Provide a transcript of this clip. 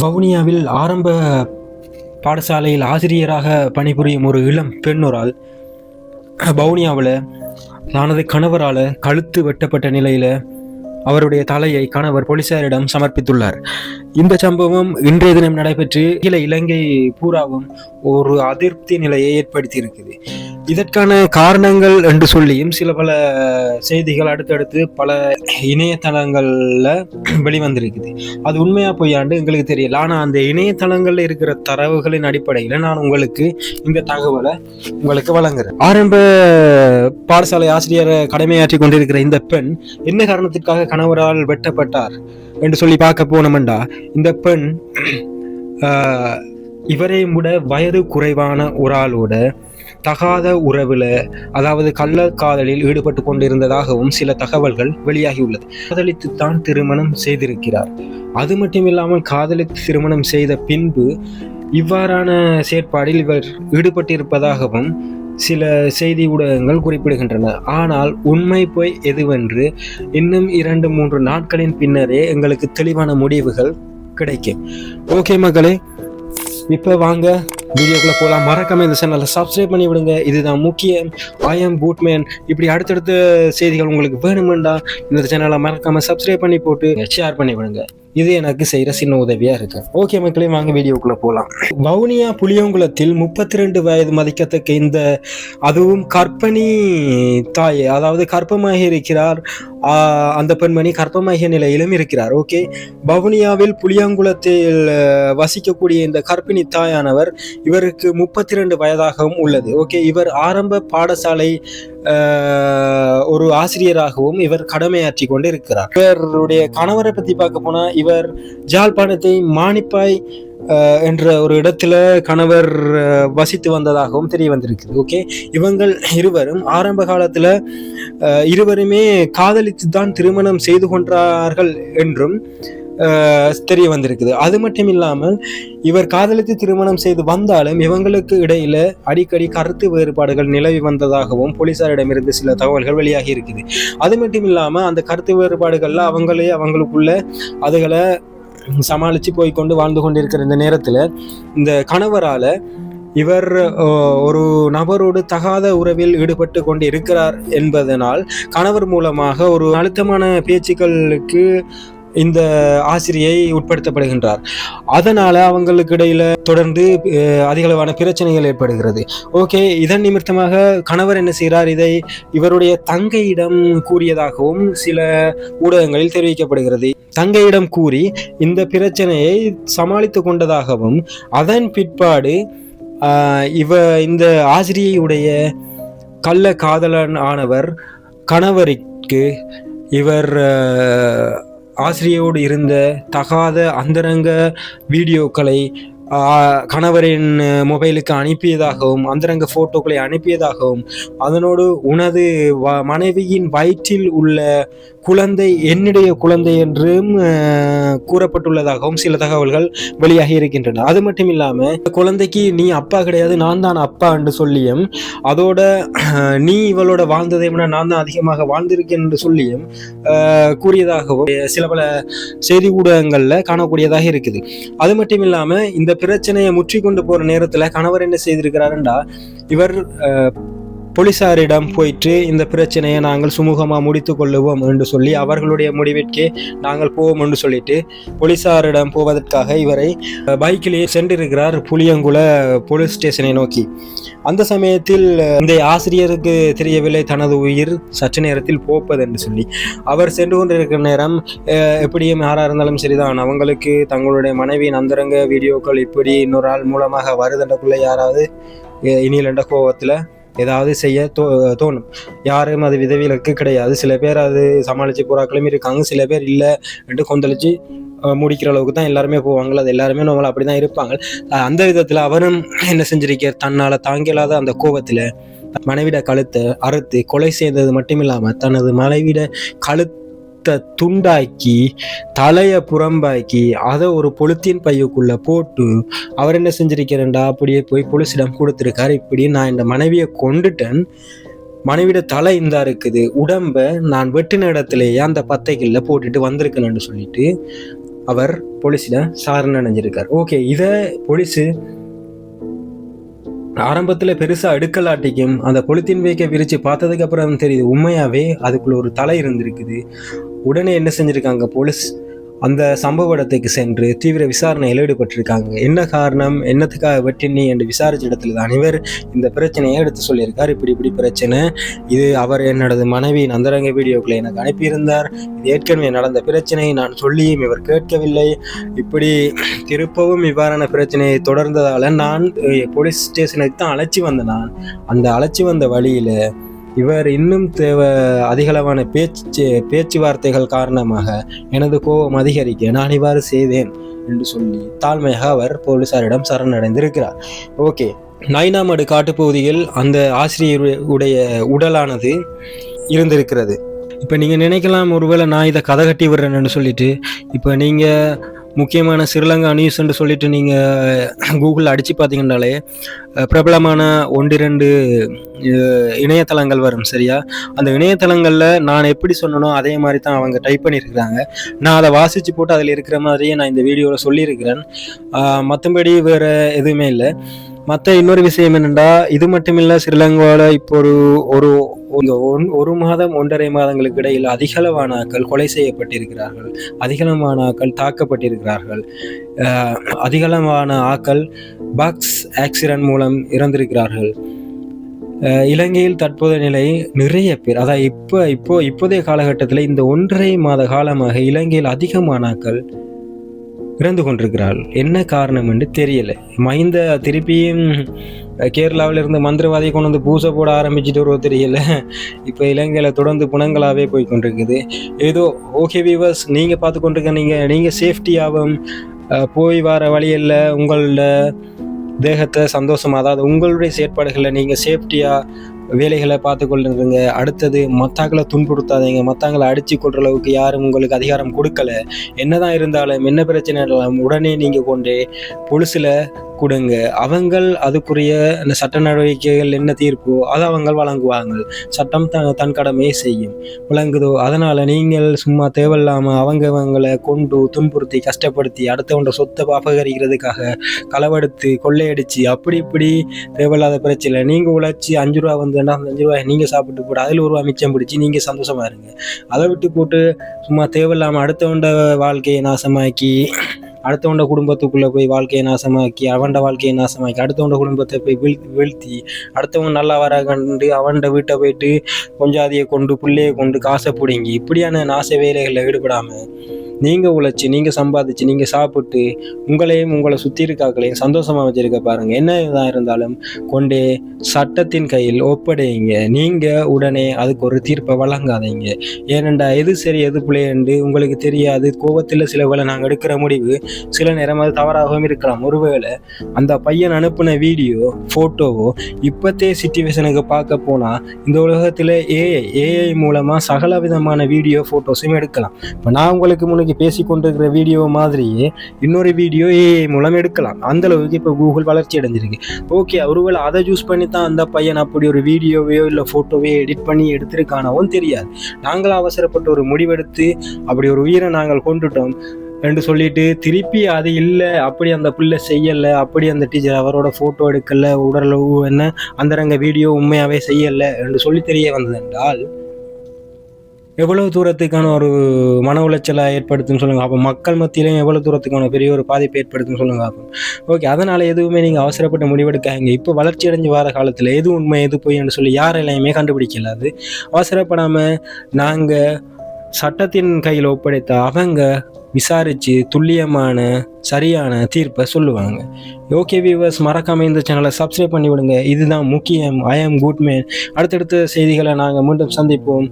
வவுனியாவில் ஆரம்ப பாடசாலையில் ஆசிரியராக பணிபுரியும் ஒரு இளம் பெண்ணொரால் வவுனியாவில் தனது கணவரால் கழுத்து வெட்டப்பட்ட நிலையில் அவருடைய தலையை கணவர் போலீசாரிடம் சமர்ப்பித்துள்ளார். இந்த சம்பவம் இன்றைய தினம் நடைபெற்று கீழே இலங்கை பூராவும் ஒரு அதிருப்தி நிலையை ஏற்படுத்தியிருக்குது. இதற்கான காரணங்கள் என்று சொல்லியும் சில பல செய்திகள் அடுத்தடுத்து பல இணையதளங்கள்ல வெளிவந்திருக்குது. அது உண்மையா பொய்யாண்டு எங்களுக்கு தெரியல. ஆனா அந்த இணையதளங்கள்ல இருக்கிற தரவுகளின் அடிப்படையில் நான் உங்களுக்கு இந்த தகவலை உங்களுக்கு வழங்குறேன். ஆரம்ப பாடசாலை ஆசிரியரை கடமையாற்றி கொண்டிருக்கிற இந்த பெண் என்ன காரணத்திற்காக கணவரால் வெட்டப்பட்டார் என்று சொல்லி பார்க்க போனோம்டா. இந்த பெண் இவரையும் விட வயது குறைவான ஒரு ஆளோட தகாத உறவில் அதாவது கள்ள காதலில் ஈடுபட்டு கொண்டிருந்ததாகவும் சில தகவல்கள் வெளியாகியுள்ளது. காதலித்துத்தான் திருமணம் செய்திருக்கிறார். அது மட்டுமில்லாமல் காதலித்து திருமணம் செய்த பின்பு இவ்வாறான செயற்பாடில் இவர் ஈடுபட்டிருப்பதாகவும் சில செய்தி ஊடகங்கள் குறிப்பிடுகின்றன. ஆனால் உண்மை போய் எதுவென்று இன்னும் இரண்டு மூன்று நாட்களின் பின்னரே எங்களுக்கு தெளிவான முடிவுகள் கிடைக்கும். ஓகே மகளே இப்போ வாங்க. வீடியோக்குள்ளே போகலாம் மறக்காமல் இந்த சேனலை சப்ஸ்கிரைப் பண்ணி விடுங்க. இதுதான் முக்கியம் ஐ எம் பூட்மேன் இப்படி அடுத்தடுத்த செய்திகள் உங்களுக்கு வேணுமெண்டா இந்த சேனலை மறக்காமல் சப்ஸ்கிரைப் பண்ணி போட்டு ஷேர் பண்ணி விடுங்க. இது எனக்கு செய்கிற சின்ன உதவியாக இருக்கு. ஓகே மக்களே வாங்க வீடியோக்குள்ளே போகலாம் வவுனியா புளியங்குளத்தில் முப்பத்தி ரெண்டு வயது மதிக்கத்தக்க இந்த அதுவும் கற்பனி தாய் அதாவது கற்பமாக இருக்கிறார் அந்த பெண்மணி கற்பமாகிய நிலையிலும் இருக்கிறார். ஓகே வவுனியாவில் புளியங்குளத்தில் வசிக்கக்கூடிய இந்த கற்பிணி தாயானவர் இவருக்கு முப்பத்தி ரெண்டு வயதாகவும் உள்ளது. ஓகே இவர் ஆரம்ப பாடசாலை ஒரு ஆசிரியராகவும் இவர் கடமையாற்றி கொண்டு இருக்கிறார் இவருடைய கணவரை பத்தி பார்க்க போனா இவர் ஜாழ்ப்பாணத்தை மானிப்பாய் என்ற ஒரு இடத்துல கணவர் வசித்து வந்ததாகவும் தெரிய வந்திருக்குது. ஓகே? இவங்கள் இருவரும் ஆரம்ப காலத்துல இருவருமே காதலித்து தான் திருமணம் செய்து கொண்டார்கள் என்றும் தெரிய வந்திருக்குது அது மட்டும் இல்லாமல் இவர் காதலித்து திருமணம் செய்து வந்தாலும் இவங்களுக்கு இடையில அடிக்கடி கருத்து வேறுபாடுகள் நிலவி வந்ததாகவும் போலீசாரிடமிருந்து சில தகவல்கள் வெளியாகி இருக்குது. அது மட்டும் இல்லாமல் அந்த கருத்து வேறுபாடுகள்ல அவங்களே அவங்களுக்குள்ள அதுகளை சமாளித்து போய்க்கொண்டு வாழ்ந்து கொண்டிருக்கிற இந்த நேரத்தில் இந்த கணவரால் இவர் ஒரு நபரோடு தகாத உறவில் ஈடுபட்டு கொண்டு இருக்கிறார் என்பதனால் கணவர் மூலமாக ஒரு அழுத்தமான பேச்சுக்களுக்கு இந்த ஆசிரியை உட்படுத்தப்படுகின்றார். அதனால அவங்களுக்கு இடையில தொடர்ந்து அதிகளவான பிரச்சனைகள் ஏற்படுகிறது. ஓகே இதன் நிமித்தமாக கணவர் என்ன செய்கிறார்? இதை இவருடைய தங்கையிடம் கூறியதாகவும் சில ஊடகங்களில் தெரிவிக்கப்படுகிறது. தங்கையிடம் கூறி இந்த பிரச்சனையை சமாளித்து கொண்டதாகவும் அதன் பிற்பாடு இவ இந்த ஆசிரியையுடைய கள்ள காதலன் ஆனவர் கணவருக்கு இவர் ஆசிரியரோடு இருந்த தகாத அந்தரங்க வீடியோக்களை கணவரின் மொபைலுக்கு அனுப்பியதாகவும் அந்தரங்க போட்டோக்களை அனுப்பியதாகவும் அதனோடு உனது வ- மனைவியின் வயிற்றில் உள்ள குழந்தை என்னுடைய குழந்தை என்றும் ஆஹ், கூறப்பட்டுள்ளதாகவும் சில தகவல்கள் வெளியாகி இருக்கின்றன. அது மட்டும் இல்லாம இந்த குழந்தைக்கு நீ அப்பா கிடையாது நான் தான் அப்பா என்று சொல்லியும் அதோட நீ இவளோட வாழ்ந்ததை விட நான் தான் அதிகமாக வாழ்ந்திருக்கேன் என்று சொல்லியும் ஆஹ், கூறியதாகவும் சில பல செய்தி ஊடகங்கள்ல காணக்கூடியதாக இருக்குது. அது மட்டும் இல்லாம இந்த பிரச்சனையை முற்றி கொண்டு போற நேரத்துல கணவர் என்ன செய்திருக்கிறாருண்டா? இவர் போலீசாரிடம் போயிட்டு இந்த பிரச்சனையை நாங்கள் சுமூகமாக முடித்து கொள்ளுவோம் என்று சொல்லி அவர்களுடைய முடிவிற்கே நாங்கள் போவோம் என்று சொல்லிட்டு போலீசாரிடம் போவதற்காக இவரை பைக்கிலேயே சென்றிருக்கிறார் புளியங்குள போலீஸ் ஸ்டேஷனை நோக்கி. அந்த சமயத்தில் இந்த ஆசிரியருக்கு தெரியவில்லை தனது உயிர் சற்று நேரத்தில் போப்பது என்று சொல்லி. அவர் சென்று கொண்டிருக்கிற நேரம் எப்படியும் யாராக இருந்தாலும் சரிதான். அவங்களுக்கு தங்களுடைய மனைவியின் அந்தரங்க வீடியோக்கள் இப்படி இன்னொரு ஆள் மூலமாக வருதுன்றக்குள்ள யாராவது இனியில் இனியிலண்ட கோவத்தில் ஏதாவது செய்ய தோ தோணும். யாரும் அது விதவிலக்கு கிடையாது. சில பேர் அது சமாளித்து புறாக்களும் இருக்காங்க. சில பேர் இல்லை என்று கொந்தளிச்சு முடிக்கிற அளவுக்கு தான் எல்லாருமே போவாங்க. அது எல்லாருமே நம்மளை அப்படி தான் இருப்பாங்க. அந்த விதத்தில் அவரும் என்ன செஞ்சிருக்கார்? தன்னால் தாங்கலாத அந்த கோபத்தில் மனைவிட கழுத்தை அறுத்து கொலை செய்தது மட்டும் இல்லாமல் தனது மனைவிட கழுத்து துண்டாக்கி தலையை புறம்பாக்கி அதை ஒரு பொலித்தீன் பையக்குள்ளே போட்டு அவர் என்ன செஞ்சிருக்கிறேன்டா அப்படியே போய் போலீஸிடம் கொடுத்துருக்காரு. இப்படி நான் இந்த மனைவியை கொண்டுட்டேன் மனைவிட தலை இந்தா இருக்குது. உடம்ப நான் வெட்டின இடத்துலயே அந்த பத்தைகளில் போட்டுட்டு வந்திருக்கணும்னு சொல்லிட்டு அவர் போலீஸில் சாரணடைஞ்சிருக்கார் ஓகே இதை போலீஸு ஆரம்பத்தில் பெருசாக அடுக்கலாட்டிக்கும் அந்த பொலித்தீன் வைக்க விரித்து பார்த்ததுக்கு அப்புறம் தெரியுது உண்மையாகவே அதுக்குள்ள ஒரு தலை இருந்திருக்குது. உடனே என்ன செஞ்சிருக்காங்க போலீஸ்? அந்த சம்பவ இடத்துக்கு சென்று தீவிர விசாரணையில் ஈடுபட்டிருக்காங்க. என்ன காரணம்? என்னத்துக்காக வெட்டினி என்று விசாரிச்ச இடத்துல தான் இவர் இந்த பிரச்சனையை எடுத்து சொல்லியிருக்கார். இப்படி இப்படி பிரச்சனை. இது அவர் என்னோடது மனைவி அந்தரங்க வீடியோக்களை எனக்கு அனுப்பியிருந்தார். இது ஏற்கனவே நடந்த பிரச்சனை. நான் சொல்லியும் இவர் கேட்கவில்லை. இப்படி திருப்பவும் இவ்வாறான பிரச்சனையை தொடர்ந்ததால் நான் போலீஸ் ஸ்டேஷனுக்கு தான் அழைச்சி வந்தேன் நான். அந்த அழைச்சி வந்த வழியில் இவர் இன்னும் தேவை அதிகளவான பேச்சு பேச்சுவார்த்தைகள் காரணமாக எனது கோபம் அதிகரிக்க நான் இவ்வாறு செய்தேன் என்று சொல்லி தாழ்மையாக அவர் போலீசாரிடம் சரணடைந்திருக்கிறார். ஓகே நைனாமடு காட்டுப்பகுதியில் அந்த ஆசிரியருடைய உடலானது இருந்திருக்கிறது. இப்போ நீங்கள் நினைக்கலாம் ஒருவேளை நான் இதை கதை கட்டி விடுறேன்னு சொல்லிட்டு இப்போ நீங்கள் முக்கியமான ஸ்ரீலங்கா நியூஸ்ன்னு சொல்லிட்டு நீங்கள் கூகுளில் அடித்து பார்த்தீங்கன்னாலே பிரபலமான ஒன்றிரண்டு ரெண்டு இணையதளங்கள் வரும் சரியா? அந்த இணையதளங்களில் நான் எப்படி சொன்னனோ அதே மாதிரி தான் அவங்க டைப் பண்ணியிருக்கிறாங்க. நான் அதை வாசித்து போட்டு அதில் இருக்கிற மாதிரியே நான் இந்த வீடியோவில் சொல்லியிருக்கிறேன். மற்றபடி வேறு எதுவுமே இல்லை. மற்ற இன்னொரு விஷயம் என்னென்னா இது மட்டும் இல்லை ஸ்ரீலங்காவில் இப்போ ஒரு ஒரு ஒரு ஒன்- ஒரு மாதம் ஒன்றரை மாதங்களுக்கு இடையில் அதிகளவான ஆட்கள் கொலை செய்யப்பட்டிருக்கிறார்கள். அதிகளவான ஆக்கள் தாக்கப்பட்டிருக்கிறார்கள். அதிகளவான ஆக்கள் பாக்ஸ் ஆக்சிடென்ட் மூலம் இறந்திருக்கிறார்கள். இலங்கையில் தற்போதைய நிலை நிறைய பேர் அதாவது இப்போ இப்போ இப்போதைய காலகட்டத்தில் இந்த ஒன்றரை மாத காலமாக இலங்கையில் அதிக மாணாக்கள் இறந்து கொண்டிருக்கிறார்கள். என்ன காரணம் என்று தெரியல. மைந்த திருப்பியும் கேரளாவில் இருந்து மந்திரவாதியை கொண்டு வந்து பூசை போட ஆரம்பிச்சுட்டு வருவோ தெரியல. இப்போ இலங்கையில் தொடர்ந்து புணங்களாகவே போய் கொண்டிருக்குது ஏதோ ஓகே வீவர்ஸ் நீங்கள் பார்த்து கொண்டிருக்க நீங்கள் நீங்கள் சேஃப்டியாகவும் போய் வர வழியில் உங்களோட தேகத்தை சந்தோஷமாக அதாவது உங்களுடைய செயற்பாடுகளில் நீங்கள் சேஃப்டியாக வேலைகளை பார்த்து கொள்ளுங்க அடுத்தது மத்தாக்களை துன்புறுத்தாதீங்க. மத்தாங்களை அடித்து கொள்கிற அளவுக்கு யாரும் உங்களுக்கு அதிகாரம் கொடுக்கல. என்னதான் இருந்தாலும் என்ன பிரச்சனை இருந்தாலும் உடனே நீங்கள் கொண்டு பொலிசில் கொடுங்க. அவங்கள் அதுக்குரிய அந்த சட்ட நடவடிக்கைகள் என்ன தீர்ப்போ அதை அவங்கள் வழங்குவாங்க சட்டம் த தன் கடமையை செய்யும். விளங்குதோ அதனால் நீங்கள் சும்மா தேவையில்லாமல் அவங்க அவங்களை கொண்டு துன்புறுத்தி கஷ்டப்படுத்தி அடுத்தவங்க சொத்தை அபகரிக்கிறதுக்காக களவெடுத்து கொள்ளையடிச்சு அப்படி இப்படி தேவையில்லாத பிரச்சனை நீங்கள் உழைச்சி அஞ்சு ரூபா வந்து அந்த அஞ்சு ரூபாய் நீங்கள் சாப்பிட்டு போட்டு அதில் ஒரு ரூபா மிச்சம் பிடிச்சி நீங்கள் சந்தோஷமா இருங்க. அதை விட்டு போட்டு சும்மா தேவையில்லாமல் அடுத்தவண்ட வாழ்க்கையை நாசமாக்கி அடுத்தவண்ட குடும்பத்துக்குள்ளே போய் வாழ்க்கையை நாசமாக்கி அவன்ட வாழ்க்கையை நாசமாக்கி அடுத்தவண்ட குடும்பத்தை போய் வீழ் வீழ்த்தி அடுத்தவன் நல்லா வர கண்டு அவன்ட வீட்டை போயிட்டு கொஞ்சாதியை கொண்டு பிள்ளையை கொண்டு காசை பிடுங்கி இப்படியான நாச வேலைகளில் ஈடுபடாமல் நீங்கள் உழைச்சி நீங்கள் சம்பாதிச்சு நீங்கள் சாப்பிட்டு உங்களையும் உங்களை சுற்றி இருக்காக்களையும் சந்தோஷமாக வச்சுருக்க பாருங்கள் என்ன இதாக இருந்தாலும் கொண்டே சட்டத்தின் கையில் ஒப்படையுங்க. நீங்கள் உடனே அதுக்கு ஒரு தீர்ப்பை வழங்காதீங்க. ஏனெண்டா எது சரி எது பிள்ளைண்டு உங்களுக்கு தெரியாது. கோபத்தில் சில வேளை நாங்கள் எடுக்கிற முடிவு சில நேரம் அது தவறாகவும் இருக்கலாம். ஒருவேளை அந்த பையன் அனுப்பின வீடியோ ஃபோட்டோவோ இப்போத்தே சுச்சுவேஷனுக்கு பார்க்க போனால் இந்த உலகத்தில் ஏஐ ஏஐ மூலமாக சகல விதமான வீடியோ ஃபோட்டோஸும் எடுக்கலாம். இப்போ நான் உங்களுக்கு முன்னாடி பேசி கொண்டிருக்கிற வீடியோ மாதிரியே இன்னொரு வீடியோ ஏஐ மூலம் எடுக்கலாம். அந்த அளவுக்கு இப்போ கூகுள் வளர்ச்சி அடைஞ்சிருக்கு. ஓகே ஒருவேளை அதை யூஸ் பண்ணி தான் அந்த பையன் அப்படி ஒரு வீடியோவையோ இல்லை ஃபோட்டோவையோ எடிட் பண்ணி எடுத்திருக்கானவும் தெரியாது. நாங்கள் அவசரப்பட்டு ஒரு முடிவெடுத்து அப்படி ஒரு உயிரை நாங்கள் கொண்டுட்டோம் என்று சொல்லிட்டு திருப்பி அது இல்லை அப்படி அந்த பிள்ளை செய்யலை அப்படி அந்த டீச்சர் அவரோட ஃபோட்டோ எடுக்கலை உடல் என்ன அந்தரங்க வீடியோ உண்மையாகவே செய்யலை என்று சொல்லி தெரிய வந்ததென்றால் என்றால் எவ்வளவு தூரத்துக்கான ஒரு மன உளைச்சலை ஏற்படுத்துன்னு சொல்லுங்க அப்போ மக்கள் மத்தியிலையும் எவ்வளவு தூரத்துக்கான பெரிய ஒரு பாதிப்பை ஏற்படுத்துன்னு சொல்லுங்க அப்போ. ஓகே அதனால எதுவுமே நீங்கள் அவசரப்பட்ட முடிவெடுக்காங்க இப்போ வளர்ச்சி அடைஞ்சு வர காலத்தில் எது உண்மை எது பொய்ன்னு சொல்லி யாரெல்லாமே கண்டுபிடிக்கல. அது அவசரப்படாமல் நாங்கள் சட்டத்தின் கையில் ஒப்படைத்த அவங்க விசாரித்து துல்லியமான சரியான தீர்ப்பை சொல்லுவாங்க. ஓகே வியூவர்ஸ் மறக்காமல் இந்த சேனலை சப்ஸ்கிரைப் பண்ணி விடுங்க இதுதான் முக்கியம். ஐ ஆம் குட் மேன் அடுத்தடுத்த செய்திகளை நாங்கள் மீண்டும் சந்திப்போம்.